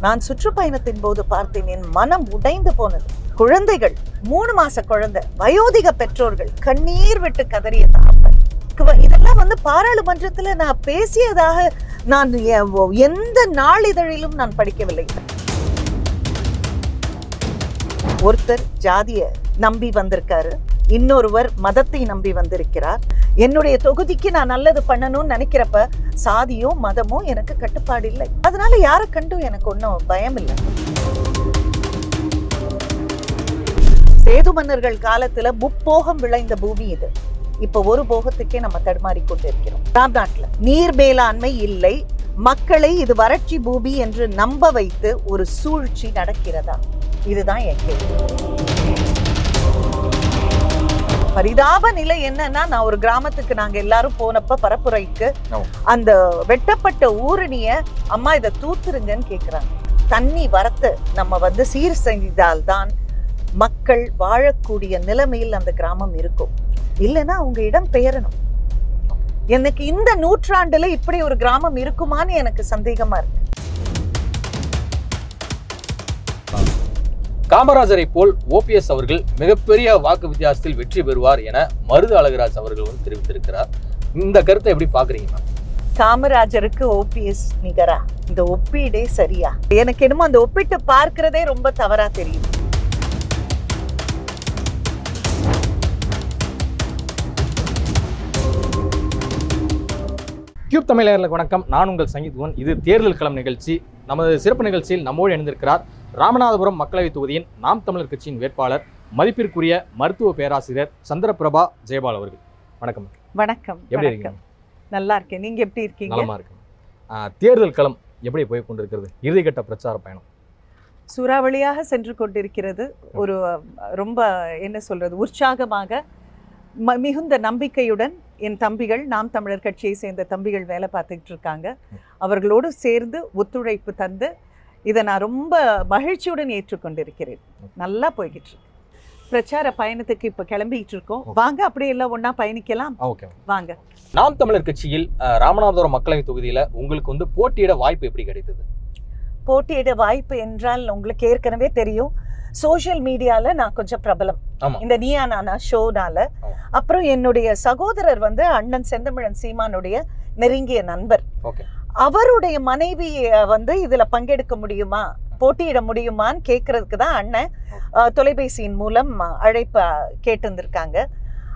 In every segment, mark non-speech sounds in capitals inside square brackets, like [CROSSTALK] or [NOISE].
நான் சுற்றுப்பயணத்தின் போது பார்த்தேன் என் மனம் உடைந்து போனது. குழந்தைகள் மூணு மாச குழந்தை வயோதிக பெற்றோர்கள் கண்ணீர் விட்டு கதறிய தகப்பன் இதெல்லாம் வந்து பாராளுமன்றத்துல நான் பேசியதாக நான் எந்த நாளிதழிலும் நான் படிக்கவில்லை. ஒருத்தர் ஜாதிய நம்பி வந்திருக்காரு. இன்னொருவர் மதத்தை நம்பி வந்திருக்கிறார். என்னுடைய தொகுதிக்கு நான் நல்லது பண்ணணும்னு நினைக்கிறப்ப சாதியோ மதமோ எனக்கு கட்டுப்பாடு இல்லை. அதனால யாரை கண்டும் எனக்கு ஒன்றும் பயம் இல்லை. சேது மன்னர்கள் காலத்துல முப்போகம் விளைந்த பூமி இது. இப்ப ஒரு போகத்துக்கே நம்ம தடுமாறி கொண்டிருக்கிறோம். தமிழ்நாட்டில் நீர் மேலாண்மை இல்லை. மக்களை இது வறட்சி பூமி என்று நம்ப வைத்து ஒரு சூழ்ச்சி நடக்கிறதா? இதுதான் என் கேள்வி. பரிதாப நிலை என்னன்னா நான் ஒரு கிராமத்துக்கு நாங்க எல்லாரும் போனப்ப பரப்புரைக்கு. அந்த வெட்டப்பட்ட ஊரணிய அம்மா இதை தூத்துருங்கன்னு கேக்குறாங்க. தண்ணி வரத்து நம்ம வந்து சீர் செய்தால்தான் மக்கள் வாழக்கூடிய நிலைமையில் அந்த கிராமம் இருக்கும். இல்லைன்னா அவங்க இடம் பெயரணும். எனக்கு இந்த நூற்றாண்டுல இப்படி ஒரு கிராமம் இருக்குமான்னு எனக்கு சந்தேகமா இருக்கு. காமராஜரை போல் ஓபிஎஸ் அவர்கள் மிகப்பெரிய வாக்கு வித்தியாசத்தில் வெற்றி பெறுவார் என மருது அழகராஜ் அவர்கள் வந்து தெரிவித்திருக்கிறார். இந்த கருத்தை எப்படி பாக்குறீங்க காமராஜருக்கு ஓபிஎஸ் நிகரா? இந்த ஒப்பீடே சரியா? எனக்கு என்னமோ அந்த ஒப்பிட்டு பார்க்கிறதே ரொம்ப தவறா தெரியுது. கியூப் தமிழர்களுக்கு வணக்கம். நான் உங்கள் சங்கீத்வன் இது தேர்தல் களம் நிகழ்ச்சி. நமது சிறப்பு நிகழ்ச்சியில் நம்மோடு இணைந்திருக்கிறார் ராமநாதபுரம் மக்களவைத் தொகுதியின் நாம் தமிழர் கட்சியின் வேட்பாளர் மதிப்பிற்குரிய மருத்துவ பேராசிரியர் சந்திரபிரபா ஜெயபால் அவர்கள். வணக்கம். வணக்கம் எப்படி. இருக்கீங்க? நல்லா இருக்கேன். நீங்க எப்படி இருக்கீங்க? நலமா இருக்கு ஆஹ், தேர்தல் களம் எப்படி போய் கொண்டிருக்கிறது? இறுதிக்கட்ட பிரச்சார பயணம். சூறாவளியாக சென்று கொண்டிருக்கிறது. ஒரு ரொம்ப என்ன சொல்றது உற்சாகமாக மிகுந்த நம்பிக்கையுடன் என் தம்பிகள் நாம் தமிழர் கட்சியை சேர்ந்த தம்பிகள் வேலை பார்த்துக்கிட்டு இருக்காங்க. அவர்களோடு சேர்ந்து ஒத்துழைப்பு தந்து இதை நான் ரொம்ப மகிழ்ச்சியுடன் ஏற்றுக்கொண்டிருக்கிறேன். நல்லா போய்கிட்டு இருக்கு பிரச்சார பயணத்துக்கு இப்போ கிளம்பிக்கிட்டு இருக்கோம் வாங்க அப்படியே எல்லாம் ஒண்ணா பயணிக்கலாம். ஓகே. வாங்க. நாம் தமிழர் கட்சியில் ராமநாதபுரம் மக்களவைத் தொகுதியில உங்களுக்கு வந்து போட்டியிட வாய்ப்பு எப்படி கிடைத்தது? போட்டியிட வாய்ப்பு என்றால் உங்களுக்கு ஏற்கனவே தெரியும். சோஷியல் மீடியால நான் கொஞ்சம் பிரபலம். இந்த நீயா நானா ஷோனால. அப்புறம் என்னுடைய சகோதரர் வந்து அண்ணன் செந்தமிழன் சீமானுடைய நெருங்கிய நண்பர். ஓகே. அவருடைய மனைவி அஹ், வந்து இதுல பங்கெடுக்க முடியுமா? போட்டியிட முடியுமான்னு கேட்கறதுக்கு தான் அண்ணன் தொலைபேசியின் மூலம் அழைப்பு கேட்டிருந்திருக்காங்க.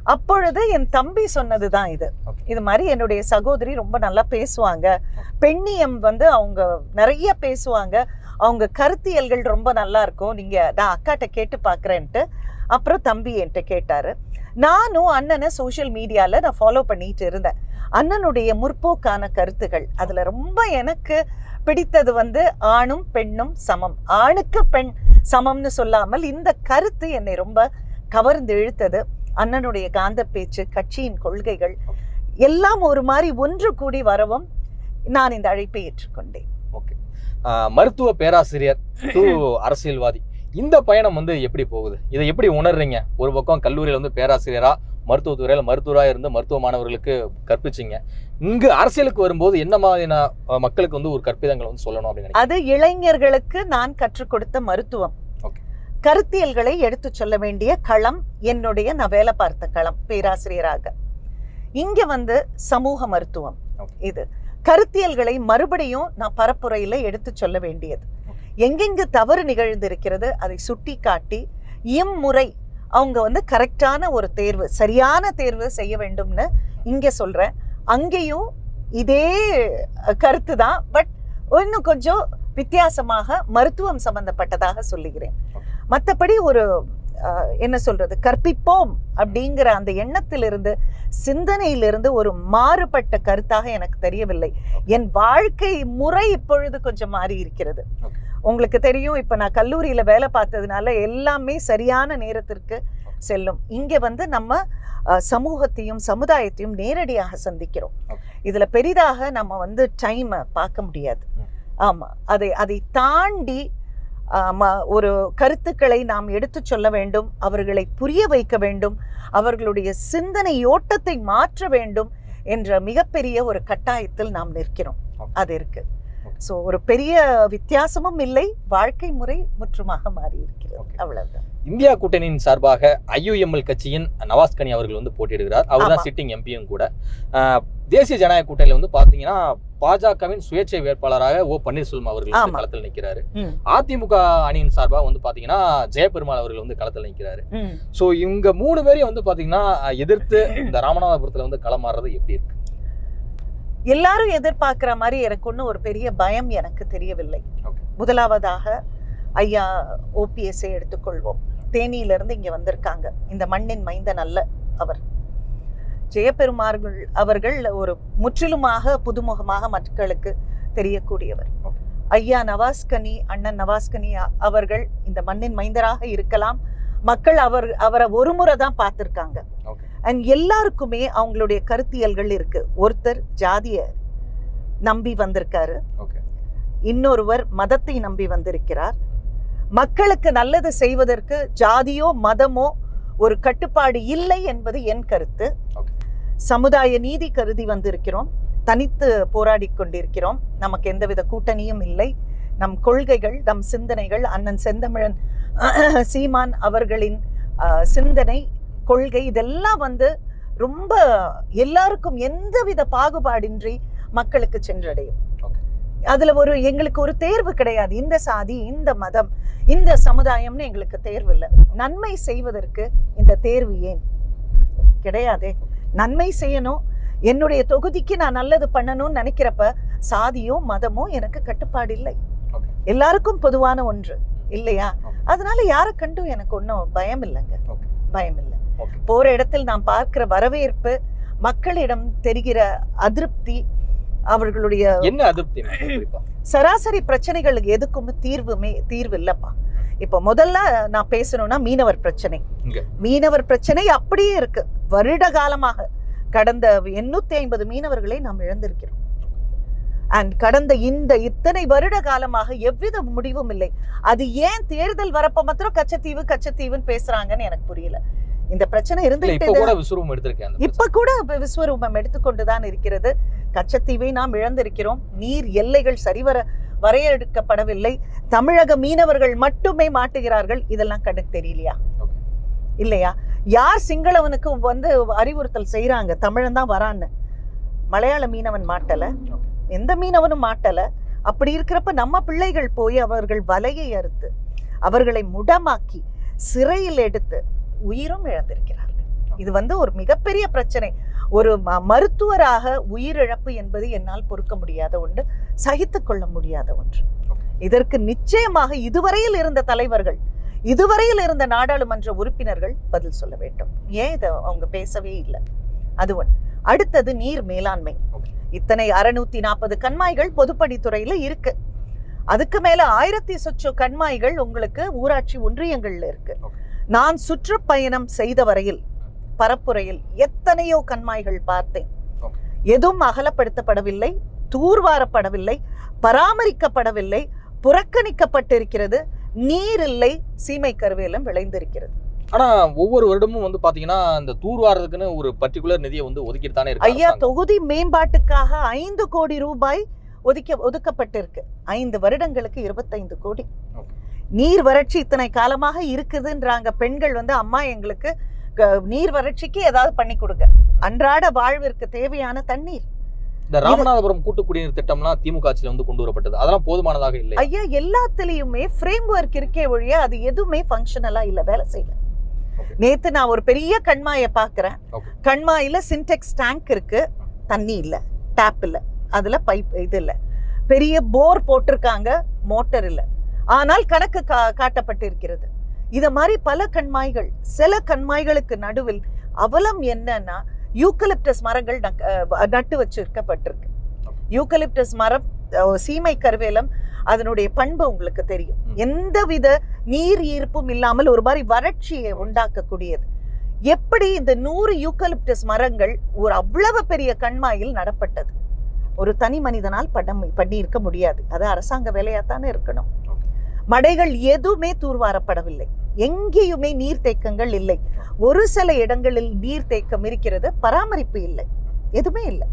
அப்பொழுது என் தம்பி சொன்னதுதான் இது. Okay. இது மாதிரி என்னுடைய சகோதரி ரொம்ப நல்லா பேசுவாங்க. பெண்ணியம் வந்து அவங்க நிறைய பேசுவாங்க. அவங்க கருத்தியல்கள் ரொம்ப நல்லா இருக்கும். நீங்க நான் அக்காட்ட கேட்டு பார்க்கறேன்ட்டு அப்புறம் தம்பி என்கிட்ட கேட்டாரு. நானும் அண்ணனை சோஷியல் மீடியால நான் ஃபாலோ பண்ணிட்டு இருந்தேன். அண்ணனுடைய முற்போக்கான கருத்துகள் அதுல ரொம்ப எனக்கு பிடித்தது வந்து ஆணும் பெண்ணும் சமம். ஆணுக்கு பெண் சமம்னு சொல்லாமல் இந்த கருத்து என்னை ரொம்ப கவர்ந்து இழுத்தது. அண்ணனுடைய காந்த பேச்சு கட்சியின் கொள்கைகள் எல்லாம் ஒரு மாதிரி ஒன்று கூடி வரவும் நான் இந்த அழைப்பை ஏற்றுக்கொண்டேன். ஓகே. மருத்துவ பேராசிரியர் டு அரசியல்வாதி. இந்த பயணம் வந்து எப்படி போகுது? இதை எப்படி உணர்றீங்க? ஒரு பக்கம் கல்லூரியில வந்து பேராசிரியரா மருத்துவத்துறையில மருத்துவரா இருந்து மருத்துவ மாணவர்களுக்கு கற்பிச்சிங்க. இங்கு அரசியலுக்கு வரும்போது என்ன மாதிரியான மக்களுக்கு வந்து ஒரு கற்பிதங்களை வந்து சொல்லணும் அப்படின்னு அது இளைஞர்களுக்கு நான் கற்றுக் கொடுத்த மருத்துவம். கருத்தியல்களை எடுத்துச் சொல்ல வேண்டிய களம் என்னுடைய நான் வேலை பார்த்த களம் பேராசிரியராக. இங்க வந்து சமூக மருத்துவம். இது. கருத்தியல்களை மறுபடியும் நான் பரப்புரையில எடுத்துச் சொல்ல வேண்டியது. எங்கெங்கு தவறு நிகழ்ந்திருக்கிறது அதை சுட்டி காட்டி இம்முறை அவங்க வந்து கரெக்டான ஒரு தேர்வு சரியான தேர்வு செய்ய வேண்டும்னு இங்கே சொல்கிறேன் அங்கேயும் இதே கருத்து தான். பட் இன்னும் கொஞ்சம் வித்தியாசமாக மருத்துவம் சம்பந்தப்பட்டதாக சொல்லுகிறேன். மற்றபடி ஒரு என்ன சொல்றது கற்பிப்போம் அப்படிங்கிற அந்த எண்ணத்திலிருந்து சிந்தனையிலிருந்து ஒரு மாறுபட்ட கருத்தாக எனக்கு தெரியவில்லை. என் வாழ்க்கை முறை இப்பொழுது கொஞ்சம் மாறி இருக்கிறது உங்களுக்கு தெரியும் இப்ப நான் கல்லூரியில வேலை பார்த்ததுனால எல்லாமே சரியான நேரத்திற்கு செல்லும் இங்க வந்து நம்ம சமூகத்தையும் சமுதாயத்தையும் நேரடியாக சந்திக்கிறோம். இதுல பெரிதாக நம்ம வந்து டைமை பார்க்க முடியாது ம். ஆமா அதை அதை தாண்டி ஒரு கருத்துக்களை நாம் எடுத்துச் சொல்ல வேண்டும் அவர்களை புரிய வைக்க வேண்டும் அவர்களுடைய சிந்தனை ஓட்டத்தை மாற்ற வேண்டும் என்ற மிகப்பெரிய ஒரு கட்டாயத்தில் நாம் நிற்கிறோம். அது இருக்கு Okay. ஸோ ஒரு பெரிய வித்தியாசமும் இல்லை வாழ்க்கை முறை முற்றுமாக மாறி இருக்கிறது. அவ்வளவுதான் இந்தியா கூட்டணியின் சார்பாக ஐயுஎம்எல் கட்சியின் நவாஸ் கனி அவர்கள் வந்து போட்டியிடுகிறார் அவர் தான். சிட்டிங் எம்பியும் கூட தேசிய ஜனநாயக கூட்டணியில வந்து பாத்தீங்கன்னா பாஜகவின் சுயேட்சை வேட்பாளராக ஓ பன்னீர்செல்வம் அவர்கள் வந்து. களத்தில் நிற்கிறாரு. அதிமுக அணியின் சார்பாக வந்து பாத்தீங்கன்னா ஜெயபெருமாள் அவர்கள் வந்து களத்தில் நிற்கிறாரு. ஸோ இவங்க மூணு பேரையும் வந்து பாத்தீங்கன்னா எதிர்த்து இந்த ராமநாதபுரத்துல வந்து களமாறுறது எப்படி இருக்கு எல்லாரும் எதிர்பார்க்கிற மாதிரி ஒன்றும் ஒரு பெரிய பயம் எனக்கு தெரியவில்லை. முதலாவதாக ஐயா ஓபிஎஸ்ஐ எடுத்துக்கொள்வோம். தேனியிலிருந்து இங்க வந்திருக்காங்க. இந்த மண்ணின் மைந்தன் அல்ல அவர். ஜெயபெருமார்கள் அவர்கள் ஒரு முற்றிலுமாக புதுமுகமாக மக்களுக்கு தெரியக்கூடியவர். ஐயா நவாஸ்கனி அண்ணன் நவாஸ்கனி அவர்கள் இந்த மண்ணின் மைந்தராக இருக்கலாம். மக்கள் அவர் அவரை ஒரு முறை தான் பார்த்துருக்காங்க. அண்ட் எல்லாருக்குமே அவங்களுடைய கருத்தியல்கள் இருக்கு. ஒருத்தர் ஜாதிய நம்பி வந்திருக்காரு. இன்னொருவர் மதத்தை நம்பி வந்திருக்கிறார். மக்களுக்கு நல்லது செய்வதற்கு ஜாதியோ மதமோ ஒரு கட்டுப்பாடு இல்லை என்பது என் கருத்து. சமுதாய நீதி கருதி வந்திருக்கிறோம். தனித்து போராடி கொண்டிருக்கிறோம். நமக்கு எந்தவித கூட்டணியும் இல்லை. நம் கொள்கைகள் நம் சிந்தனைகள் அண்ணன் செந்தமிழன் [CLEARS THROAT] சீமான் அவர்களின் சிந்தனை கொள்கை இதெல்லாம் வந்து ரொம்ப எல்லாருக்கும் எந்தவித பாகுபாடின்றி மக்களுக்கு சென்றடையும். அதுல ஒரு எங்களுக்கு ஒரு தேர்வு கிடையாது. இந்த சாதி இந்த மதம் இந்த சமுதாயம்னு எங்களுக்கு தேர்வு இல்லை. நன்மை செய்வதற்கு இந்த தேர்வு ஏன்? கிடையாதே. நன்மை செய்யணும். என்னுடைய தொகுதிக்கு நான் நல்லது பண்ணணும்னு நினைக்கிறப்ப சாதியோ மதமோ எனக்கு கட்டுப்பாடு இல்லை. எல்லாருக்கும் பொதுவான ஒன்று. இல்லையா? Okay. அதனால யாரை கண்டும் எனக்கு ஒன்றும் பயம் இல்லைங்க. பயம் இல்லை. போற இடத்தில் நாம் பார்க்கிற வரவேற்பு மக்களிடம் தெரிகிற அதிருப்தி அவர்களுடைய என்ன அதிருப்தி சராசரி பிரச்சனைகளுக்கு எதுக்குமே தீர்வுமே தீர்வு இல்லப்பா இப்போ முதல்ல நான் பேசணும்னா மீனவர் பிரச்சனை. மீனவர் பிரச்சனை அப்படியே இருக்கு. வருட காலமாக கடந்த எண்ணூத்தி ஐம்பது மீனவர்களை நாம் இழந்திருக்கிறோம். அண்ட் கடந்த இந்த இத்தனை வருட காலமாக எவ்வித முடிவும் இல்லை. அது ஏன் தேர்தல் வரப்ப மாத்திரம் கச்சத்தீவு கச்சத்தீவுன்னு பேசுறாங்கன்னு எனக்கு புரியல. இந்த பிரச்சனை இருந்துகிட்டே இப்ப கூட எடுத்திருக்கேன் இப்ப விஸ்வரூபம் எடுத்துக்கொண்டுதான் இருக்கிறது. கச்சத்தீவை நாம் இழந்திருக்கிறோம். நீர் எல்லைகள் சரிவர வரையறுக்கப்படவில்லை. தமிழக மீனவர்கள் மட்டுமே மாட்டுகிறார்கள். இதெல்லாம் கணக்கு தெரியலையா. இல்லையா? யார் சிங்களவனுக்கு வந்து அறிவுறுத்தல் செய்றாங்க? தமிழன் தான் வரான்னு. மலையாள மீனவன் மாட்டல. எந்த மீனவனும் மாட்டல. அப்படி இருக்கிறப்ப நம்ம பிள்ளைகள் போய் அவர்கள் வலையை அறுத்து அவர்களை முடமாக்கி சிறையில் எடுத்து உயிரும் இழந்திருக்கிறார்கள். இது வந்து ஒரு மிகப்பெரிய பிரச்சனை. ஒரு மருத்துவராக உயிரிழப்பு என்பது என்னால் பொறுக்க முடியாத ஒன்று சகித்துக் கொள்ள முடியாத ஒன்று. இதற்கு நிச்சயமாக இதுவரையில் இருந்த தலைவர்கள் இதுவரையில் இருந்த நாடாளுமன்ற உறுப்பினர்கள் பதில் சொல்ல வேண்டும். ஏன் இதை அவங்க பேசவே இல்லை? அது ஒன்று அடுத்தது நீர் மேலாண்மை. இத்தனை அறுநூத்தி நாற்பது கண்மாய்கள் பொதுப்பணித்துறையில இருக்கு. அதுக்கு மேல ஆயிரத்தி சொச்சோ கண்மாய்கள் உங்களுக்கு ஊராட்சி ஒன்றியங்கள்ல இருக்கு. நான் சுற்றுப்பயணம் செய்த வரையில் பரப்புரையில் எத்தனையோ கண்மாய்கள் பார்த்தேன். எதுவும் அகலப்படுத்தப்படவில்லை தூர்வாரப்படவில்லை பராமரிக்கப்படவில்லை புறக்கணிக்கப்பட்டிருக்கிறது நீர் இல்லை சீமை கருவேலம் விளைந்திருக்கிறது ஆனா ஒவ்வொரு வருடமும் வந்து பாத்தீங்கன்னா இந்த தூர்வாரத்துக்குன்னு ஒரு பர்டிகுலர் நிதியை வந்து ஒதுக்கிட்டு தானே இருக்கு ஐயா. தொகுதி மேம்பாட்டுக்காக ஐந்து கோடி ரூபாய் ஒதுக்க ஒதுக்கப்பட்டிருக்கு ஐந்து வருடங்களுக்கு இருபத்தைந்து கோடி. நீர் வறட்சி இத்தனை காலமாக இருக்குதுன்றாங்க. பெண்கள் வந்து அம்மா எங்களுக்கு நீர் வறட்சிக்கு ஏதாவது பண்ணி கொடுங்க. அன்றாட வாழ்விற்கு தேவையான தண்ணீர். இந்த ராமநாதபுரம் கூட்டு குடிநீர் திட்டம்லாம் திமுக ஆட்சியில வந்து கொண்டு வரப்பட்டது. அதெல்லாம் போதுமானதாக இல்லை. ஐயா எல்லாத்துலயுமே ஃப்ரேம் ஒர்க் இருக்கே ஒழிய அது எதுவுமே ஃபங்க்ஷனலா இல்ல வேலை செய்யல. நேத்து நான் ஒரு பெரிய கண்மாயை Okay. கண்மாயில சின்டெக்ஸ் டேங்க் இருக்கு. தண்ணி இல்ல டேப் இல்ல. அதுல பைப் இது இல்ல. பெரிய போர் போட்டிருக்காங்க மோட்டர் இல்ல. ஆனால் கணக்கு கா காட்டப்பட்டிருக்கிறது. இத மாதிரி பல கண்மாய்கள் சில கண்மாய்களுக்கு நடுவில் அவலம் என்னன்னா யூக்கலிப்டஸ் மரங்கள் நட்டு வச்சிருக்கப்பட்டிருக்கு. யூக்கலிப்டஸ் மரம் சீமை கருவேலம் அதனுடைய பண்பு உங்களுக்கு தெரியும். எந்தவித நீர் ஈர்ப்பும் இல்லாமல் ஒரு மாதிரி வறட்சியை உண்டாக்கக்கூடியது. எப்படி இந்த நூறு யூக்கலிப்டஸ் மரங்கள் ஒரு அவ்வளவு பெரிய கண்மாயில் நடப்பட்டது? ஒரு தனி மனிதனால் படம் பண்ணி இருக்க முடியாது. அது அரசாங்க வேலையாத்தானே இருக்கணும். மடைகள் எதுவுமே தூர்வாரப்படவில்லை. எங்கேயுமே நீர்த்தேக்கங்கள் இல்லை. ஒரு சில இடங்களில் நீர்த்தேக்கம் இருக்கிறது பராமரிப்பு இல்லை. எதுவுமே இல்லை.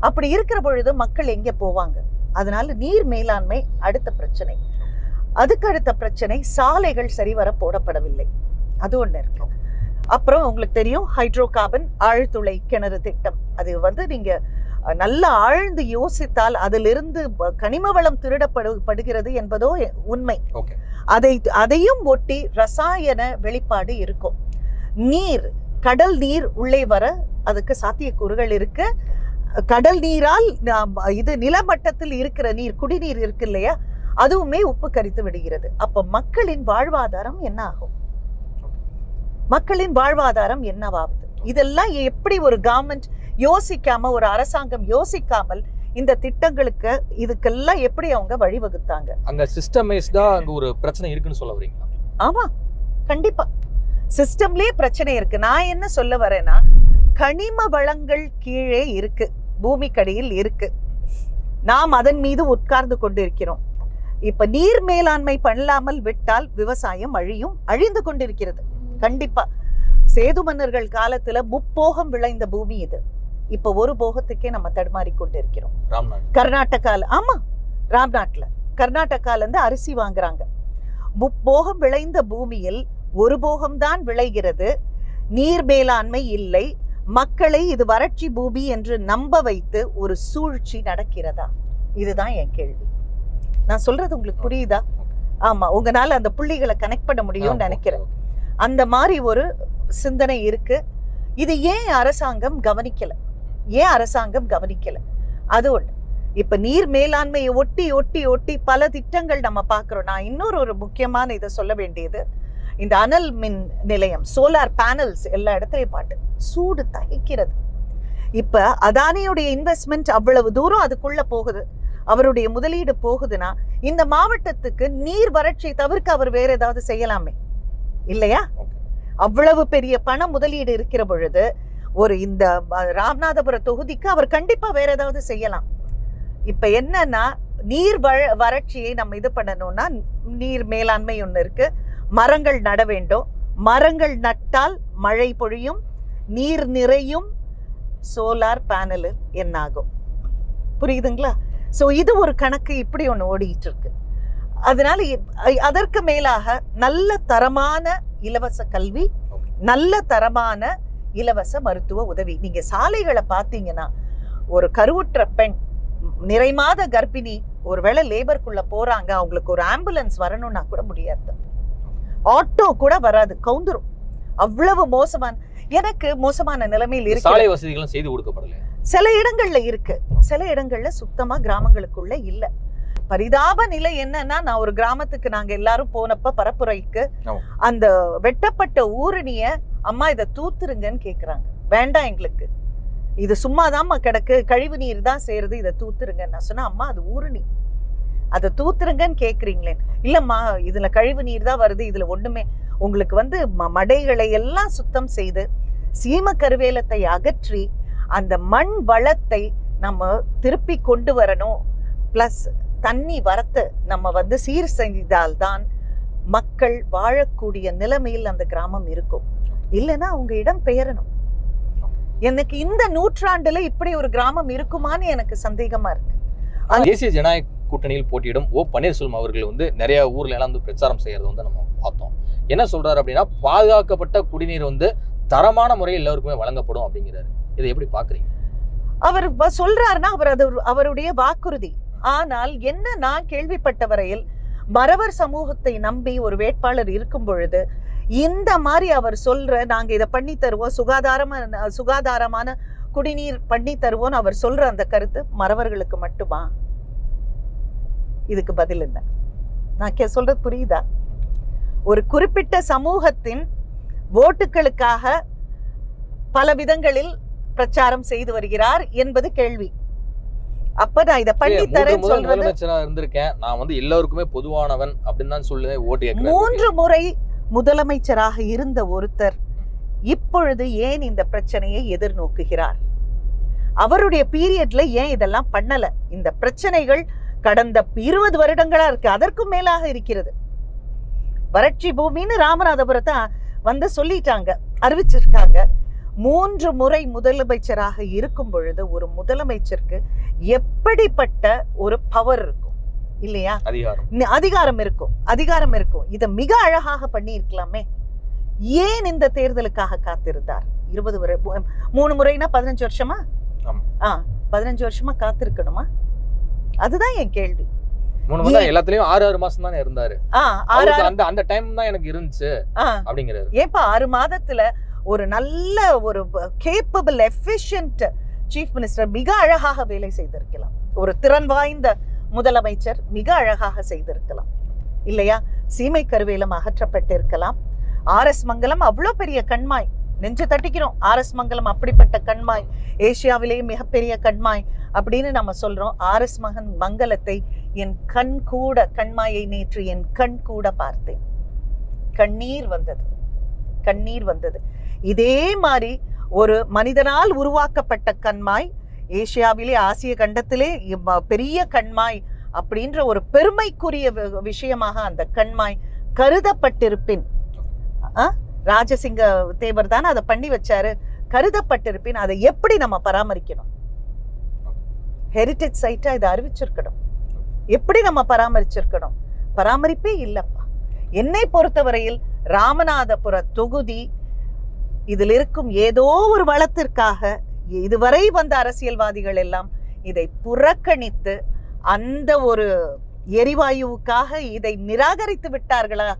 அப்படி இருக்கிற பொழுது மக்கள் எங்கே போவாங்க? அதனால நீர் மேலாண்மை அடுத்த பிரச்சனை. அதுக்கு அடுத்த பிரச்சனை சாலைகள் சரிவர போடப்படவில்லை. அது ஒண்ணு இருக்கு. அப்புறம் உங்களுக்கு தெரியும் ஹைட்ரோ கார்பன் ஆழ்துளை கிணறு திட்டம். அது வந்து நீங்க நல்ல ஆழ்ந்து யோசித்தால் அதிலிருந்து கனிம வளம் திருடப்படு படுகிறது என்பதோ உண்மை. அதை அதையும் ஒட்டி ரசாயன வெளிப்பாடு இருக்கும். நீர் கடல் நீர் உள்ளே வர அதுக்கு சாத்தியக்கூறுகள் இருக்கு. கடல் நீரால் இது நிலமட்டத்தில் இருக்கிற நீர் குடிநீர் இருக்கு இல்லையா? அதுவுமே உப்பு கரித்து விடுகிறது. அப்ப மக்களின் வாழ்வாதாரம் என்ன ஆகும் மக்களின் வாழ்வாதாரம் என்னவாகுது? இதெல்லாம் எப்படி ஒரு கவர்மெண்ட் யோசிக்காம ஒரு அரசாங்கம் யோசிக்காமல் இந்த திட்டங்களுக்கு இதுக்கெல்லாம் எப்படி அவங்க வழிவகுத்தாங்க? அங்க சிஸ்டமைஸ்டா அங்க ஒரு பிரச்சனை இருக்குன்னு சொல்ல வரீங்களா? ஆமா கண்டிப்பா. சிஸ்டம்லயே பிரச்சனை இருக்கு. நான் என்ன சொல்ல வரேன்னா கனிம வளங்கள் கீழே இருக்கு. பூமிக்கடியில் இருக்கு. நாம் அதன் மீது உட்கார்ந்து கொண்டிருக்கிறோம். இப்ப நீர் மேலாண்மை பண்ணலாமல் விட்டால் விவசாயம் அழியும் அழிந்து கொண்டிருக்கிறது. கண்டிப்பா. சேது மன்னர்கள் காலத்துல முப்போகம் விளைந்த பூமி இது. இப்ப ஒரு போகத்துக்கே நம்ம தடுமாறி கொண்டிருக்கிறோம். ராம்நாத் கர்நாடகால ஆமா ராம்நாட்ல கர்நாடகால இருந்து அரிசி வாங்குறாங்க. முப்போகம் விளைந்த பூமியில் ஒரு போகம்தான் விளைகிறது. நீர் மேலாண்மை இல்லை. மக்களை இது வறட்சி பூமி என்று நம்ப வைத்து ஒரு சூழ்ச்சி நடக்கிறதா? இதுதான் என் கேள்வி. நான் சொல்றது உங்களுக்கு புரியுதா? ஆமா உங்களால அந்த புள்ளிகளை கனெக்ட் பண்ண முடியும்னு நினைக்கிறேன். அந்த மாதிரி ஒரு சிந்தனை இருக்கு. இது ஏன் அரசாங்கம் கவனிக்கல? ஏன் அரசாங்கம் கவனிக்கல? அது ஒண்ணு. இப்ப நீர் மேலாண்மையை ஒட்டி ஒட்டி ஒட்டி பல திட்டங்கள் நம்ம பார்க்கிறோம். நான் இன்னொரு ஒரு முக்கியமான இதை சொல்ல வேண்டியது இந்த அனல் மின் நிலையம் சோலார் பேனல்ஸ் எல்லா இடத்துலயும் பாட்டு சூடு தகிக்கிறது. இப்ப அதானியுடைய இன்வெஸ்ட்மெண்ட் அவ்வளவு தூரம் அதுக்குள்ள போகுது. அவருடைய முதலீடு போகுதுன்னா இந்த மாவட்டத்துக்கு நீர் வறட்சியை தவிர்க்க அவர் வேற ஏதாவது செய்யலாமே? இல்லையா? அவ்வளவு பெரிய பண முதலீடு இருக்கிற பொழுது ஒரு இந்த ராமநாதபுர தொகுதிக்கு அவர் கண்டிப்பா வேற ஏதாவது செய்யலாம். இப்ப என்னன்னா நீர் வர வறட்சியை நம்ம இது பண்ணணும்னா நீர் மேலாண்மை ஒன்று இருக்கு. மரங்கள் நட வேண்டும். மரங்கள் நட்டால் மழை பொழியும். நீர் நிறையும். சோலார் பேனலு என்னாகும். புரியுதுங்களா? ஸோ இது ஒரு கணக்கு இப்படி ஒன்று ஓடிட்டு இருக்கு அதனால அதற்கு மேலாக நல்ல தரமான இலவச கல்வி நல்ல தரமான இலவச மருத்துவ உதவி. நீங்க சாலைகளை பார்த்தீங்கன்னா ஒரு கருவுற்ற பெண் நிறைமாத கர்ப்பிணி ஒருவேளை லேபருக்குள்ள போறாங்க அவங்களுக்கு ஒரு ஆம்புலன்ஸ் வரணும்னா கூட முடியாது. ஆட்டோ கூட வராது கவுந்துரும். அவ்வளவு மோசமான எனக்கு மோசமான நிலைமையில் இருக்கு சாலை வசதிகளும் செய்து கொடுக்கப்படல சில இடங்கள்ல இருக்கு. சில இடங்கள்ல சுத்தமா கிராமங்களுக்குள்ள இல்ல. பரிதாப நிலை என்னன்னா நான் ஒரு கிராமத்துக்கு நாங்க எல்லாரும் போனப்ப பரப்புரைக்கு. அந்த வெட்டப்பட்ட ஊரணிய அம்மா இதை தூத்துருங்கன்னு கேட்குறாங்க வேண்டாம் எங்களுக்கு. இது சும்மாதாம்மா கிடக்கு. கழிவு நீர் தான் சேருது. இதை தூத்துருங்க நான் சொன்னா அம்மா அது ஊரணி. அதை தூத்துருங்கன்னு கேட்குறீங்களே இல்லைம்மா இதில் கழிவு நீர் தான் வருது. இதில் ஒன்றுமே உங்களுக்கு வந்து ம- மடைகளை எல்லாம் சுத்தம் செய்து சீம கருவேலத்தை அகற்றி அந்த மண் வளத்தை நம்ம திருப்பி கொண்டு வரணும். ப்ளஸ் தண்ணி வரத்து நம்ம வந்து சீர் செய்தால்தான் மக்கள் வாழக்கூடிய நிலைமையில் அந்த கிராமம் இருக்கும். இல்லைன்னா அவங்க இடம் பெயரணும். எனக்கு இந்த நூற்றாண்டுல இப்படி ஒரு கிராமம் இருக்குமான்னு எனக்கு சந்தேகமா இருக்கு. தேசிய ஜனநாயக கூட்டணியில் போட்டியிடும் ஓ பன்னீர்செல்வம் அவர்கள் வந்து நிறைய ஊர்ல எல்லாம் வந்து பிரச்சாரம் செய்யறது வந்து நம்ம பார்த்தோம். என்ன சொல்றாரு அப்படின்னா பாதுகாக்கப்பட்ட குடிநீர் வந்து தரமான முறையில் எல்லாருக்குமே வழங்கப்படும் அப்படிங்கிறாரு. இதை எப்படி பாக்குறீங்க அவர் சொல்றாருன்னா அவர் அது அவருடைய வாக்குறுதி. ஆனால் என்ன நான் கேள்விப்பட்ட வரையில் மறவர் சமூகத்தை நம்பி ஒரு வேட்பாளர் இருக்கும் பொழுது இந்த மாதிரி அவர் சொல்ற நாங்க இதை பண்ணி தருவோம் சுகாதாரமான சுகாதாரமான குடிநீர் பண்ணி தருவோம்னு அவர் சொல்ற அந்த கருத்து மறவர்களுக்கு மட்டுமா? இதுக்கு பதில் என்ன? நான் கே சொல்றது புரியுதா? ஒரு குறிப்பிட்ட சமூகத்தின் ஓட்டுகளுக்காக பல விதங்களில் பிரச்சாரம் செய்து வருகிறார் என்பது கேள்வி. அப்ப நான் இதை பண்ணி முதல் சொல்றது இருந்திருக்கேன். நான் வந்து எல்லாருக்குமே பொதுவானவன் அப்படின்னு தான் சொல்லி ஓட்டு மூன்று முறை முதலமைச்சராக இருந்த ஒருத்தர் இப்பொழுது ஏன் இந்த பிரச்சனையை எதிர்நோக்குகிறார்? அவருடைய பீரியட்ல ஏன் இதெல்லாம் பண்ணல? இந்த பிரச்சனைகள் கடந்த இருபது வருடங்களா இருக்கு. அதற்கும் மேலாக இருக்கிறது. வறட்சி பூமின்னு ராமநாதபுரத்தை வந்து சொல்லிட்டாங்க அறிவிச்சிருக்காங்க. மூன்று முறை முதலமைச்சராக இருக்கும் பொழுது ஒரு முதலமைச்சருக்கு எப்படிப்பட்ட ஒரு பவர் இருக்கும்? இல்லையா? அதிகாரம். அதிகாரம் இருக்கும். அதிகாரம் இருக்கும். இதை மிக அழகாக பண்ணி இருக்கலாமே ஏன் இந்த தேர்தலுக்காக காத்திருந்தார்? இருபது முறை மூணு முறைனா பதினஞ்சு வருஷமா. ஆ பதினஞ்சு வருஷமா காத்திருக்கணுமா? அதுதான் என் கேள்வி. எல்லாத்துலயும் ஆறு ஆறு மாசம் தானே இருந்தாரு. அந்த அந்த டைம் தான் எனக்கு இருந்துச்சு ஆ. அப்படிங்கிறாரு. ஏப்பா ஆறு மாதத்துல ஒரு நல்ல ஒரு கேப்பபிள் எஃபிஷியன்ட் சீஃப் மினிஸ்டர் மிக அழகாக வேலை செய்திருக்கலாம். ஒரு திறன் வாய்ந்த முதலமைச்சர் மிக அழகாக செய்திருக்கலாம். இல்லையா? சீமை கருவேலம் அகற்றப்பட்டிருக்கலாம். ஆர்எஸ் மங்கலம் அவ்வளோ பெரிய கண்மாய். நெஞ்சு தட்டிக்கிறோம். ஆர்எஸ் மங்கலம் அப்படிப்பட்ட கண்மாய். ஏசியாவிலேயே மிகப்பெரிய கண்மாய் அப்படின்னு நம்ம சொல்றோம். ஆர்எஸ் மகன் மங்கலத்தை என் கண் கூட கண்மாயை நேற்று என் கண் கூட பார்த்தேன். கண்ணீர் வந்தது. கண்ணீர் வந்தது. இதே மாதிரி ஒரு மனிதனால் உருவாக்கப்பட்ட கண்மாய் ஏசியாவிலே ஆசிய கண்டத்திலே பெரிய கண்மாய் அப்படின்ற ஒரு பெருமைக்குரிய வி- விஷயமாக அந்த கண்மாய் கருதப்பட்டிருப்பின். ஆ? ராஜசிங்க தேவர் தானே அதை பண்ணி வச்சாரு. கருதப்பட்டிருப்பின். அதை எப்படி நம்ம பராமரிக்கணும்? ஹெரிட்டேஜ் சைட்டாக இதை அறிவிச்சிருக்கணும். எப்படி நம்ம பராமரிச்சிருக்கணும்? பராமரிப்பே இல்லைப்பா. என்னை பொறுத்தவரையில் ராமநாதபுர தொகுதி இதில் இருக்கும் ஏதோ ஒரு வளத்திற்காக இதுவரை வந்த அரசியல்வாதிகள் எல்லாம் இதை புறக்கணித்து அந்த ஒரு எரிவாயுவுக்காக இதை நிராகரித்து விட்டார்களா?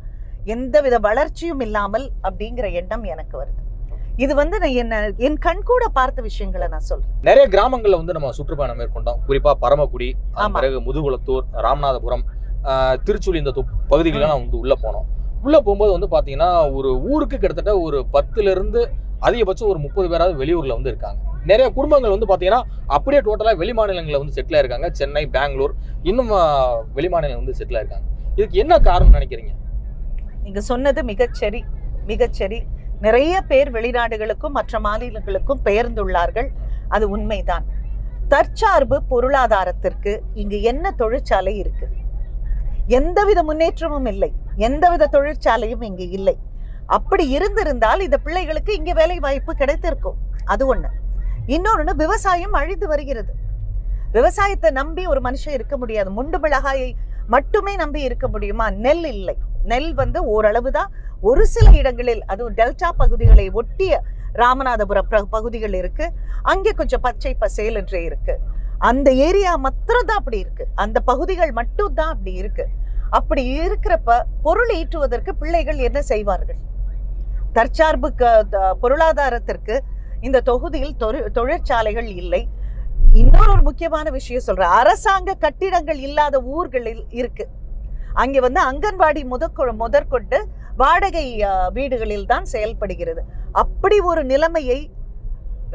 எந்தவித வளர்ச்சியும் இல்லாமல் அப்படிங்கிற எண்ணம் எனக்கு வருது. இது வந்து நான் என்ன என் கண் கூட பார்த்த விஷயங்களை நான் சொல்றேன். நிறைய கிராமங்கள்ல வந்து நம்ம சுற்றுப்பயணம் மேற்கொண்டோம். குறிப்பா பரமக்குடி. பிறகு முதுகுளத்தூர் ராமநாதபுரம் திருச்சுழி இந்த தொ- பகுதிகளெல்லாம் வந்து உள்ள போனோம். உள்ள போகும்போது வந்து பாத்தீங்கன்னா ஒரு ஊருக்கு கிட்டத்தட்ட ஒரு பத்துல இருந்து அதிகபட்சம் ஒரு முப்பது பேராவது வெளியூர்ல வந்து இருக்காங்க. நிறைய குடும்பங்கள் வந்து பார்த்தீங்கன்னா அப்படியே டோட்டலாக வெளி மாநிலங்களில் வந்து செட்டில் இருக்காங்க சென்னை பெங்களூர் இன்னும் வெளிமாநிலம் வெளி வந்து செட்டில் இருக்காங்க இதுக்கு என்ன காரணம் நினைக்கிறீங்க? நீங்கள் சொன்னது மிகச்சரி மிகச்சரி நிறைய பேர் வெளிநாடுகளுக்கும் மற்ற மாநிலங்களுக்கும் பெயர்ந்துள்ளார்கள். அது உண்மைதான். தற்சார்பு பொருளாதாரத்திற்கு இங்கு என்ன தொழிற்சாலை இருக்கு? எந்தவித முன்னேற்றமும் இல்லை. எந்தவித தொழிற்சாலையும் இங்கு இல்லை. அப்படி இருந்திருந்தால் இந்த பிள்ளைகளுக்கு இங்கே வேலை வாய்ப்பு கிடைத்திருக்கும். அது ஒன்று இன்னொன்னு விவசாயம் அழிந்து வருகிறது. விவசாயத்தை நம்பி ஒரு மனுஷன் இருக்க முடியாது. முண்டு மிளகாயை மட்டுமே நம்பி இருக்க முடியுமா? நெல் இல்லை. நெல் வந்து ஓரளவு தான் ஒரு சில இடங்களில் அதுவும் டெல்டா பகுதிகளை ஒட்டிய ராமநாதபுரம் பகுதிகள் இருக்கு. அங்கே கொஞ்சம் பச்சை பசேல் என்றே இருக்கு. அந்த ஏரியா மாத்திரம் தான் அப்படி இருக்கு. அந்த பகுதிகள் மட்டும் தான் அப்படி இருக்கு. அப்படி இருக்கிறப்ப பொருள் ஈட்டுவதற்கு பிள்ளைகள் என்ன செய்வார்கள்? தற்சார்பு க- பொருளாதாரத்திற்கு இந்த தொகுதியில் தொழிற்சாலைகள் இல்லை. இன்னொரு ஒரு முக்கியமான விஷயம் சொல்றேன். அரசாங்க கட்டிடங்கள் இல்லாத ஊர்களில் இருக்கு. அங்கே வந்து அங்கன்வாடி முதற்கொ முதற்கொண்டு வாடகை வீடுகளில் தான் செயல்படுகிறது. அப்படி ஒரு நிலைமையை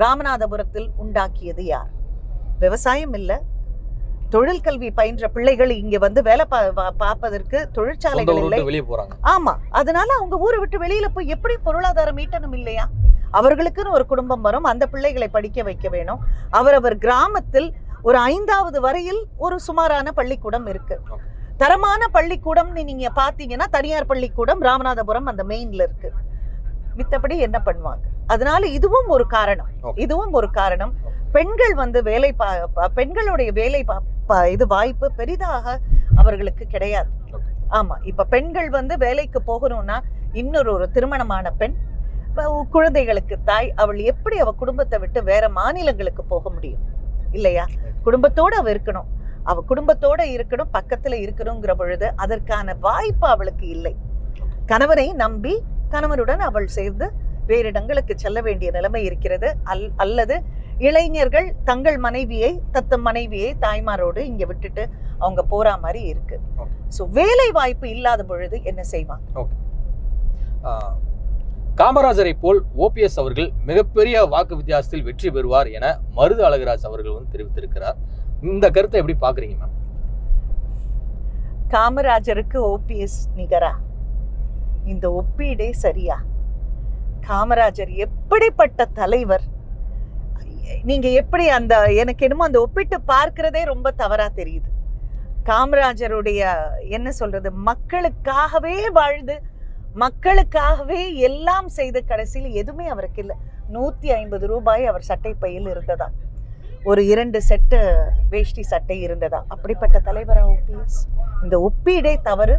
ராமநாதபுரத்தில் உண்டாக்கியது யார்? விவசாயம் இல்லை. தொழில் கல்வி பயின்ற பிள்ளைகள் இங்க வந்து வேலை பார்ப்பதற்கு தொழிற்சாலைகள் இல்லை. விட்டு வெளியே போறாங்க. ஆமா. அதனால அவங்க ஊரை விட்டு வெளியில போய் எப்படி பொருளாதாரம் ஈட்டணும் இல்லையா? அவர்களுக்குன்னு ஒரு குடும்பம் வரும். அந்த பிள்ளைகளை படிக்க வைக்க வேணும். அவரவர் கிராமத்தில் ஒரு ஐந்தாவது வரையில் ஒரு சுமாரான பள்ளிக்கூடம் இருக்கு. தரமான பள்ளிக்கூடம்னு நீங்க பாத்தீங்கன்னா தனியார் பள்ளிக்கூடம் ராமநாதபுரம் அந்த மெயின்ல இருக்கு. மித்தபடி என்ன பண்ணுவாங்க? அதனால இதுவும் ஒரு காரணம். இதுவும் ஒரு காரணம். பெண்கள் வந்து வேலை பா- பெண்களுடைய வேலை இது வாய்ப்பு பெரிதாக அவர்களுக்கு கிடையாது. ஆமா இப்ப பெண்கள் வந்து வேலைக்கு போகணும்னா இன்னொரு ஒரு திருமணமான பெண் குழந்தைகளுக்கு தாய் அவள் எப்படி அவ குடும்பத்தை விட்டு வேற மாநிலங்களுக்கு போக முடியும்? இல்லையா? குடும்பத்தோட அவ இருக்கணும். அவ குடும்பத்தோட இருக்கணும் பக்கத்துல இருக்கணுங்கிற பொழுது அதற்கான வாய்ப்பு அவளுக்கு இல்லை. கணவனை நம்பி கணவனுடன் அவள் சேர்ந்து வேறு இடங்களுக்கு செல்ல வேண்டிய நிலைமை இருக்கிறது. அல் அல்லது இளைஞர்கள் தங்கள் மனைவியை தத்தம் மனைவியை தாய்மாரோடு இங்க விட்டுட்டு அவங்க போற மாதிரி இருக்கு. சோ வேலை வாய்ப்பு இல்லாத பொழுது என்ன செய்வாங்க? காமராஜரை போல் ஓபிஎஸ் அவர்கள் மிகப்பெரிய வாக்கு வித்தியாசத்தில் வெற்றி பெறுவார் என மருது அழகராஜ் அவர்கள் வந்து தெரிவித்திருக்கிறார். இந்த கருத்தை எப்படி பாக்குறீங்க மேம்? காமராஜருக்கு ஓபிஎஸ் நிகரா? இந்த ஒப்பீடே சரியா? காமராஜர் எப்படிப்பட்ட தலைவர்? நீங்க எப்படி அந்த எனக்கு என்னமோ அந்த ஒப்பிட்டு பார்க்கிறதே ரொம்ப தவறா தெரியுது. காமராஜருடைய என்ன சொல்றது மக்களுக்காகவே வாழ்ந்து மக்களுக்காகவே எல்லாம் செய்த கடைசியில் எதுவுமே அவருக்கு இல்லை. நூற்றி ஐம்பது ரூபாய் அவர் சட்டை பையில் இருந்ததா? ஒரு இரண்டு செட்டு வேஷ்டி சட்டை இருந்ததா? அப்படிப்பட்ட தலைவரா ஓபிஎஸ் இந்த ஒப்பீடே தவறு.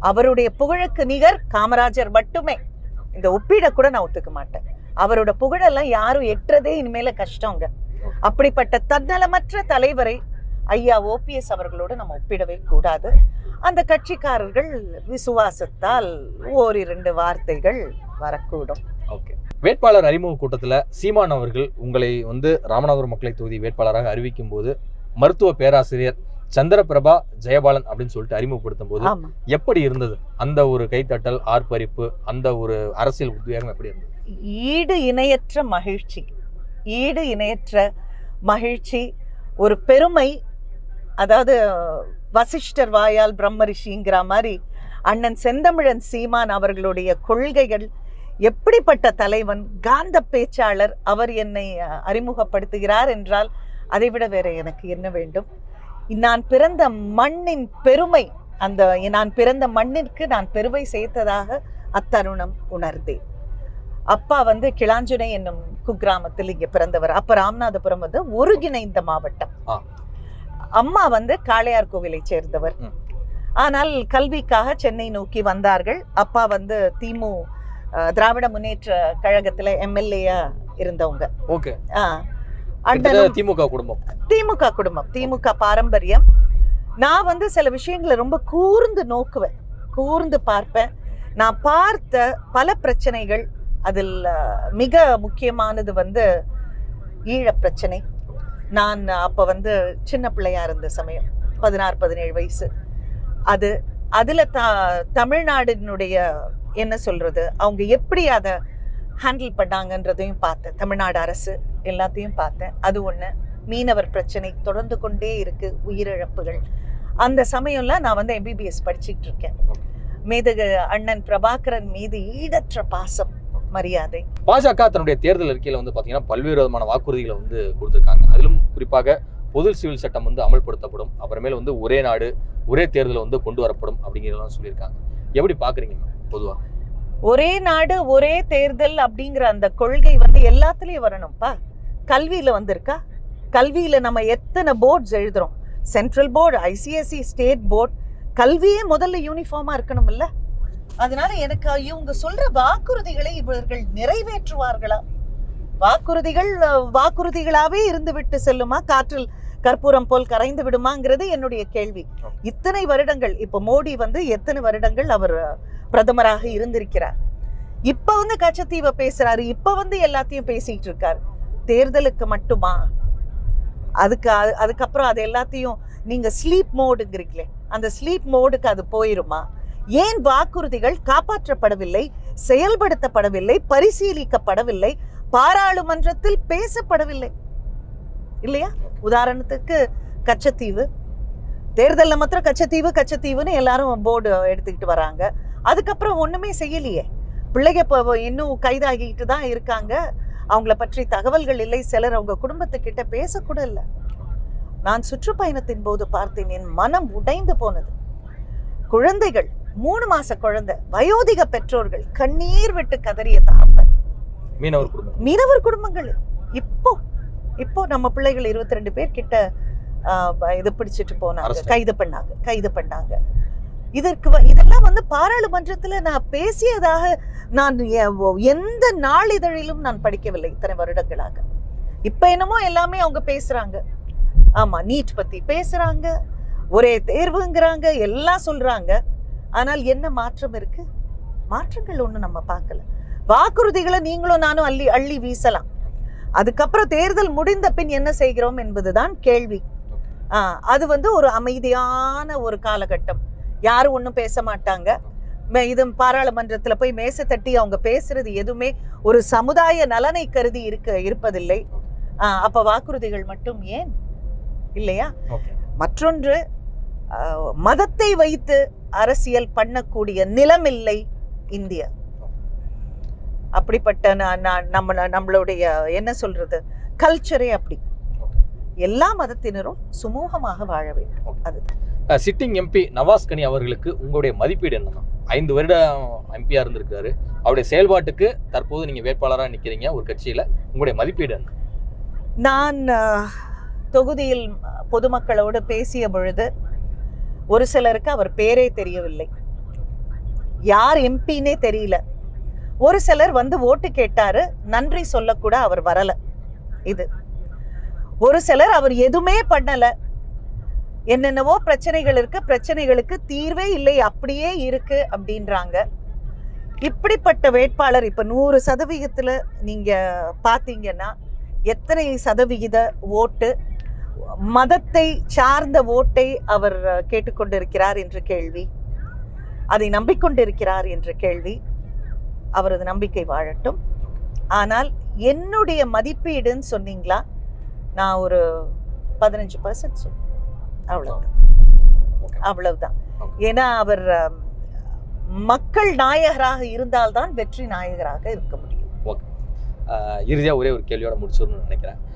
அவருடைய புகழுக்கு நிகர் காமராஜர் மட்டுமே. இந்த ஒப்பீடை கூட நான் ஒத்துக்க மாட்டேன். அவரோட புகழெல்லாம் யாரும் எட்டுறதே இனிமேல கஷ்டங்க. அப்படிப்பட்ட தன்னலமற்ற தலைவரை ஐயா ஓபிஎஸ் அவர்களோடு நம்ம ஒப்பிடவே கூடாது. அந்த கட்சிக்காரர்கள் விசுவாசத்தால் ஓரிரண்டு வார்த்தைகள் வரக்கூடும். ஓகே வேட்பாளர் அறிமுக கூட்டத்துல சீமான் அவர்கள் உங்களை வந்து ராமநாதபுரம் மக்களை தொகுதி வேட்பாளராக அறிவிக்கும் போது மருத்துவ பேராசிரியர் சந்திரபிரபா ஜெயபாலன் அப்படின்னு சொல்லிட்டு அறிமுகப்படுத்தும் போது எப்படி இருந்தது? அந்த ஒரு கைத்தட்டல் ஆர்ப்பரிப்பு அந்த ஒரு அரசியல் உத்வேகம் எப்படி இருந்தது? ஈடு இணையற்ற மகிழ்ச்சி. ஈடு இணையற்ற மகிழ்ச்சி ஒரு பெருமை அதாவது வசிஷ்டர் வாயால் பிரம்மரிஷிங்கிற மாதிரி அண்ணன் செந்தமிழன் சீமான் அவர்களுடைய கொள்கைகள் எப்படிப்பட்ட தலைவன் காந்த பேச்சாளர் அவர் என்னை அறிமுகப்படுத்துகிறார் என்றால் அதைவிட வேற எனக்கு என்ன வேண்டும்? நான் பிறந்த மண்ணின் பெருமை அந்த நான் பிறந்த மண்ணிற்கு நான் பெருமை சேர்த்ததாக அத்தருணம் உணர்ந்தேன். அப்பா வந்து கிளாஞ்சுனை என்னும் குக்கிராமத்தில் இங்க பிறந்தவர். அப்ப ராமநாதபுரம் வந்து ஒருங்கிணைந்த மாவட்டம். அம்மா வந்து காளையார் கோவிலை சேர்ந்தவர். ஆனால் கல்விக்காக சென்னை நோக்கி வந்தார்கள். அப்பா வந்து திமு திராவிட முன்னேற்ற கழகத்துல எம்எல்ஏயா இருந்தவங்க. ஓகே. திமுக குடும்பம். திமுக குடும்பம். திமுக பாரம்பரியம். நான் வந்து சில விஷயங்களை ரொம்ப கூர்ந்து நோக்குவேன். கூர்ந்து பார்ப்பேன். நான் பார்த்த பல பிரச்சனைகள் அதில் மிக முக்கியமானது வந்து ஈழப் பிரச்சனை நான் அப்போ வந்து சின்ன பிள்ளையா இருந்த சமயம் பதினாறு பதினேழு வயசு. அது அதில் த தமிழ்நாடினுடைய என்ன சொல்றது அவங்க எப்படி அதை ஹேண்டில் பண்ணாங்கன்றதையும் பார்த்தேன். தமிழ்நாடு அரசு எல்லாத்தையும் பார்த்தேன். அது ஒன்று மீனவர் பிரச்சனை தொடர்ந்து கொண்டே இருக்கு உயிரிழப்புகள். அந்த சமயம்ல நான் வந்து எம்பிபிஎஸ் படிச்சுட்டு இருக்கேன். மேதகு அண்ணன் பிரபாகரன் மீது ஈடற்ற பாசம். மரியாதை. பாஜக தன்னுடைய தேர்தல் அறிக்கையில வந்து பாத்தீங்கன்னா பல்வேறு விதமான வாக்குறுதிகளை வந்து கொடுத்திருக்காங்க. அதிலும் குறிப்பாக பொது சிவில் சட்டம் வந்து அமல்படுத்தப்படும். அப்புறமேல வந்து ஒரே நாடு ஒரே தேர்தல் வந்து கொண்டு வரப்படும் அப்படிங்கிறதெல்லாம் சொல்லியிருக்காங்க. எப்படி பாக்குறீங்க மேம் பொதுவா? ஒரே நாடு ஒரே தேர்தல் அப்படிங்கிற அந்த கொள்கை வந்து எல்லாத்துலயும் வரணும்ப்பா கல்வியில வந்திருக்கா? கல்வியில நம்ம எத்தனை போர்ட்ஸ் எழுதுறோம்? Central board ICSE state board. கல்வியே முதல்ல யூனிஃபார்மா இருக்கணும் இல்ல அதனால எனக்கு இவங்க சொல்ற வாக்குறுதிகளை இவர்கள் நிறைவேற்றுவார்களா? வாக்குறுதிகள் வாக்குறுதிகளாவே இருந்துவிட்டு செல்லுமா? காற்றில் கற்பூரம் போல் கரைந்து விடுமாங்கிறது என்னுடைய கேள்வி. இத்தனை வருடங்கள் இப்ப மோடி வந்து எத்தனை வருடங்கள் அவர் பிரதமராக இருந்திருக்கிறார்? இப்ப வந்து கச்சத்தீவை பேசுறாரு இப்ப வந்து எல்லாத்தையும் பேசிட்டு இருக்காரு. தேர்தலுக்கு மட்டுமா? அதுக்கு அதுக்கப்புறம் அது எல்லாத்தையும் நீங்க ஸ்லீப் மோடுங்கிறீங்களே அந்த ஸ்லீப் மோடுக்கு அது போயிருமா? ஏன் வாக்குறுதிகள் காப்பாற்றப்படவில்லை செயல்படுத்தப்படவில்லை பரிசீலிக்கப்படவில்லை பாராளுமன்றத்தில் பேசப்படவில்லை? இல்லையா? உதாரணத்துக்கு கச்சத்தீவு. தேர்தலில் மாத்திரம் கச்சத்தீவு கச்சத்தீவுன்னு எல்லாரும் போர்டு எடுத்துக்கிட்டு வராங்க. அதுக்கப்புறம் ஒன்றுமே செய்யலையே. பிள்ளைங்க இப்போ இன்னும் கைதாகிக்கிட்டு தான் இருக்காங்க. அவங்கள பற்றி தகவல்கள் இல்லை. சிலர் அவங்க குடும்பத்துக்கிட்ட பேசக்கூட இல்லை. நான் சுற்றுப்பயணத்தின் போது பார்த்தேன். என் மனம் உடைந்து போனது. குழந்தைகள் மூணு மாச குழந்தை வயோதிக பெற்றோர்கள் கண்ணீர் விட்டு கதறிய தாப்பன் மீனவர் குடும்பம். மீனவர் குடும்பங்கள். இப்போ இப்போ நம்ம பிள்ளைகள் இருபத்தி ரெண்டு பேர் கிட்ட இது பிடிச்சிட்டு போனாங்க. கைது பண்ணாங்க கைது பண்ணாங்க. இதற்கு இதெல்லாம் வந்து பாராளுமன்றத்துல நான் பேசியதாக நான் எந்த நாளிதழிலும் நான் படிக்கவில்லை இத்தனை வருடங்களாக. இப்ப என்னமோ எல்லாமே அவங்க பேசுறாங்க. ஆமா நீட் பத்தி பேசுறாங்க. ஒரே தேர்வுங்கிறாங்க எல்லாம் சொல்றாங்க. ஆனால் என்ன மாற்றம் இருக்கு? மாற்றங்கள் ஒண்ணு நம்ம பார்க்கல. வாக்குறுதிகளை நீங்களும் நானும் அள்ளி அள்ளி வீசலாம். அதுக்கப்புறம் தேர்தல் முடிந்த பின் என்ன செய்கிறோம் என்பதுதான் கேள்வி. அது வந்து ஒரு அமைதியான ஒரு காலகட்டம். யாரும் ஒன்றும் பேச மாட்டாங்க. இது பாராளுமன்றத்துல போய் மேசை தட்டி அவங்க பேசுறது எதுவுமே ஒரு சமுதாய நலனை கருதி இருக்க இருப்பதில்லை. அப்ப வாக்குறுதிகள் மட்டும் ஏன்? இல்லையா? மற்றொன்று மதத்தை வைத்து அரசியல் பண்ணக்கூடிய நிலமில்லை இந்தியா. அப்படிப்பட்ட நம்ம நம்மளுடைய என்ன சொல்றது கல்ச்சரே அப்படி. எல்லா மதத்தினரும் சுமூகமாக வாழ வேண்டும். அது. சிட்டிங் எம்பி நவாஸ் கனி அவர்களுக்கு உங்களுடைய மதிப்பீடு என்னன்னா ஐந்து வருடம் எம்பியா இருந்திருக்காரு. அவருடைய செயல்பாட்டுக்கு தற்போது நீங்க வேட்பாளராக நிக்கிறீங்க ஒரு கட்சியில. உங்களுடைய மதிப்பீடு என்ன? நான் தொகுதியில் பொதுமக்களோடு பேசிய பொழுது ஒரு சிலருக்கு அவர் பேரே தெரியவில்லை. யார் எம்பின்னே தெரியல. ஒரு சிலர் வந்து ஓட்டு கேட்டாரு நன்றி சொல்லக்கூட அவர் வரல. இது. ஒரு சிலர் அவர் எதுவுமே பண்ணல. என்னென்னவோ பிரச்சனைகள் இருக்கு பிரச்சனைகளுக்கு தீர்வே இல்லை அப்படியே இருக்கு அப்படின்றாங்க. இப்படிப்பட்ட வேட்பாளர் இப்ப நூறு சதவிகிதத்தில் நீங்க பாத்தீங்கன்னா எத்தனை சதவிகித ஓட்டு மதத்தை சார்ந்த ஓட்டை அவர் கேட்டுக்கொண்டிருக்கிறார் என்ற கேள்வி. அதை நம்பிக்கொண்டிருக்கிறார் என்ற கேள்வி. அவரது நம்பிக்கை வாழட்டும். ஆனால் என்னுடைய மதிப்பீடுன்னு சொன்னீங்களா? நான் ஒரு பதினஞ்சு பர்சன்ட் சொன்னேன். அவ்வளவுதான். அவ்வளவுதான். ஏன்னா அவர் மக்கள் நாயகராக இருந்தால்தான் வெற்றி நாயகராக இருக்க முடியும். ஆஹ் இறுதியா ஒரே ஒரு கேள்வியோட முடிச்சிடணும்னு நினைக்கிறேன்.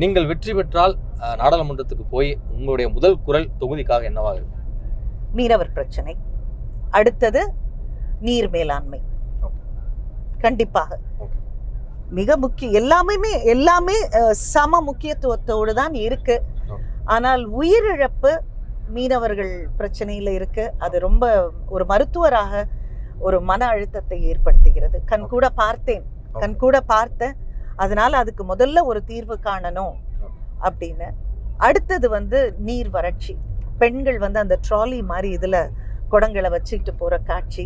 நீங்கள் வெற்றி பெற்றால் நாடாளுமன்றத்துக்கு போய் உங்களுடைய முதல் குரல் தொகுதிக்காக என்னவாக இருக்கும்? மீனவர் பிரச்சனை. அடுத்தது நீர் மேலாண்மை. கண்டிப்பாக. மிக முக்கிய எல்லாமே எல்லாமே சம முக்கியத்துவத்தோடு தான் இருக்கு. ஆனால் உயிரிழப்பு மீனவர்கள் பிரச்சனையில இருக்கு. அது ரொம்ப ஒரு மருத்துவராக ஒரு மன அழுத்தத்தை ஏற்படுத்துகிறது. கண் கூட பார்த்தேன். கண் கூட பார்த்தேன். அதனால அதுக்கு முதல்ல ஒரு தீர்வு காணணும் அப்படின்னு. அடுத்தது வந்து நீர் வறட்சி. பெண்கள் வந்து அந்த ட்ராலி மாதிரி இதுல குடங்களை வச்சுக்கிட்டு போற காட்சி.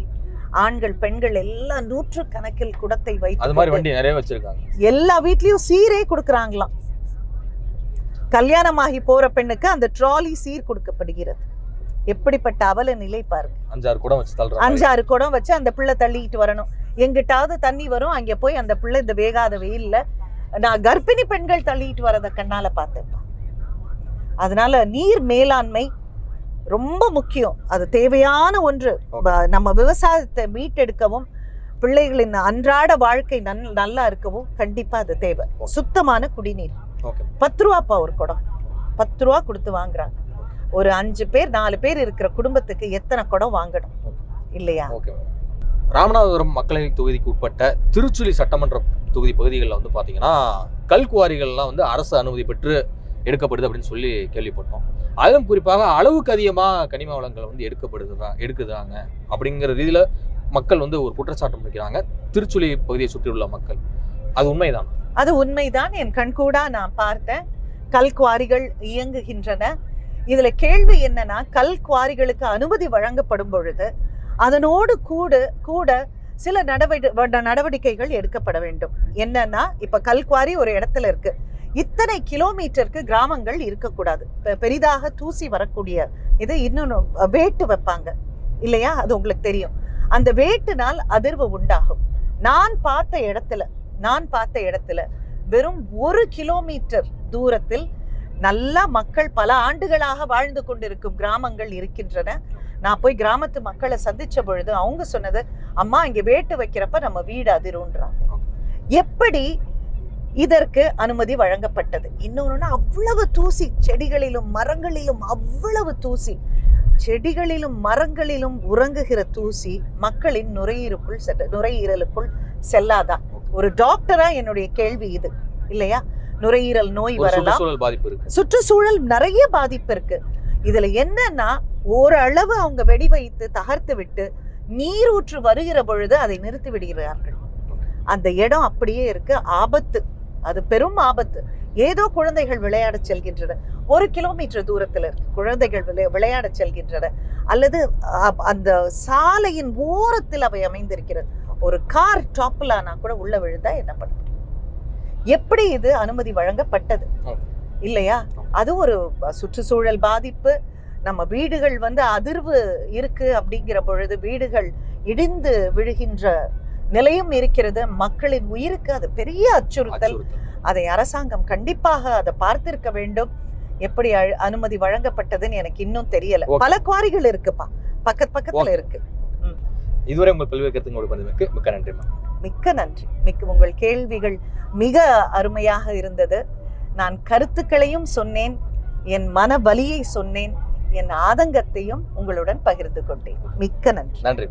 ஆண்கள் பெண்கள் எல்லாம் நூற்று கணக்கில் குடத்தை வைத்து எல்லா வீட்லயும் சீரே கொடுக்கறாங்களாம். கல்யாணமாகி போற பெண்ணுக்கு அந்த ட்ராலி சீர் கொடுக்கப்படுகிறது. எப்படிப்பட்ட அவல நிலை பாருங்க. அஞ்சாறு குடம் வச்சு அஞ்சாறு குடம் வச்சு அந்த பிள்ளை தள்ளிக்கிட்டு வரணும். எங்கிட்டாவது தண்ணி வரும் அங்க போய் அந்த பிள்ளை இந்த வேகாத வெயில்ல நான் கர்ப்பிணி பெண்கள் தள்ளிட்டு வரத கண்ணால பார்த்தேன்ப்பா அதனால நீர் மேலாண்மை ரொம்ப முக்கியம். அது தேவையான ஒன்று. நம்ம விவசாயத்தை மீட்டெடுக்கவும் பிள்ளைகளின் அன்றாட வாழ்க்கை நன் நல்லா இருக்கவும் கண்டிப்பா அது தேவை. சுத்தமான குடிநீர். பத்து ரூபாப்பா ஒரு குடம். பத்து ரூபா கொடுத்து வாங்குறாங்க. ஒரு அஞ்சு பேர் நாலு பேர் இருக்கிற குடும்பத்துக்கு எத்தனை குடம் வாங்கணும்? இல்லையா? ஓகே ராமநாதபுரம் மக்களவை தொகுதிக்கு உட்பட்ட திருச்சுழி சட்டமன்ற தொகுதி பகுதிகளில் வந்து பார்த்தீங்கன்னா கல்குவாரிகள்லாம் வந்து அரசு அனுமதி பெற்று எடுக்கப்படுது அப்படின்னு சொல்லி கேள்விப்பட்டோம். அதிலும் குறிப்பாக அளவுக்கு அதிகமாக கனிம வளங்கள் வந்து எடுக்கப்படுதுதா எடுக்குதாங்க அப்படிங்கிற ரீதியில் மக்கள் வந்து ஒரு குற்றச்சாட்டு முடிக்கிறாங்க திருச்சுழி பகுதியை சுற்றியுள்ள மக்கள். அது உண்மைதான்? அது உண்மைதான். என் கண்கூடா நான் பார்த்தேன். கல் குவாரிகள் இயங்குகின்றன. இதில் கேள்வி என்னன்னா கல் குவாரிகளுக்கு அனுமதி வழங்கப்படும் பொழுது அதனோடு கூட கூட சில நடவடி நடவடிக்கைகள் எடுக்கப்பட வேண்டும். என்னன்னா இப்போ கல்குவாரி ஒரு இடத்துல இருக்கு. இத்தனை கிலோமீட்டருக்கு கிராமங்கள் இருக்கக்கூடாது. பெரிதாக தூசி வரக்கூடிய இது இன்னொன்று வேட்டு வைப்பாங்க. இல்லையா? அது உங்களுக்கு தெரியும். அந்த வேட்டுனால் அதிர்வு உண்டாகும். நான் பார்த்த இடத்துல நான் பார்த்த இடத்துல வெறும் ஒரு கிலோமீட்டர் தூரத்தில் நல்லா மக்கள் பல ஆண்டுகளாக வாழ்ந்து கொண்டிருக்கும் கிராமங்கள் இருக்கின்றன. நான் போய் கிராமத்து மக்களை சந்திச்ச பொழுது அவங்க சொன்னது அம்மா இங்க வேட்டு வைக்கிறப்ப நம்ம வீடு அதிரும்ன்றாங்க. எப்படி இதற்கு அனுமதி வழங்கப்பட்டது? இன்னொன்னு அவ்வளவு தூசி செடிகளிலும் மரங்களிலும் அவ்வளவு தூசி செடிகளிலும் மரங்களிலும் உறங்குகிற தூசி மக்களின் நுரையீரலுக்குள் செல்ல நுரையீரலுக்குள் செல்லாதா? ஒரு டாக்டரா என்னுடைய கேள்வி இது இல்லையா? நுரையீரல் நோய் வரலாம். சுற்றுச்சூழல் நிறைய பாதிப்பு இருக்கு. இதில் என்னன்னா ஓரளவு அவங்க வெடி வைத்து தகர்த்து விட்டு நீரூற்று வருகிற பொழுது அதை நிறுத்தி விடுகிறார்கள். அந்த இடம் அப்படியே இருக்கு. ஆபத்து. அது பெரும் ஆபத்து. ஏதோ குழந்தைகள் விளையாட செல்கின்றன. ஒரு கிலோமீட்டர் தூரத்தில் இருக்கு. குழந்தைகள் விளை விளையாட செல்கின்றன. அல்லது அந்த சாலையின் ஓரத்தில் அவை அமைந்திருக்கிறது. ஒரு கார் டாப்பில் கூட உள்ள விழுந்தா என்ன பண்ண எப்படி இது அனுமதி வழங்கப்பட்டது? இல்லையா? அது ஒரு சுற்றுச்சூழல் பாதிப்பு. நம்ம வீடுகள் வந்து அதிர்வு இருக்கு அப்படிங்கிற பொழுது வீடுகள் இடிந்து விழுகின்ற நிலையும் இருக்கிறது. மக்களின் உயிருக்கு அது பெரிய அச்சுறுத்தல். அதை அரசாங்கம் கண்டிப்பாக அதை பார்த்திருக்க வேண்டும். எப்படி அனுமதி வழங்கப்பட்டதுன்னு எனக்கு இன்னும் தெரியல. பல குவாரிகள் இருக்குப்பா. பக்கத்து பக்கத்துல. இருக்கு. இதுவரை உங்கள் பல்வேறு பதிவுக்கு மிக்க நன்றிமா மிக்க நன்றி. மிக்க உங்கள் கேள்விகள் மிக அருமையாக இருந்தது. நான் கருத்துக்களையும் சொன்னேன் என் மன வலியை சொன்னேன் என் ஆதங்கத்தையும் உங்களுடன் பகிர்ந்து கொண்டேன். மிக்க நன்றி. நன்றி.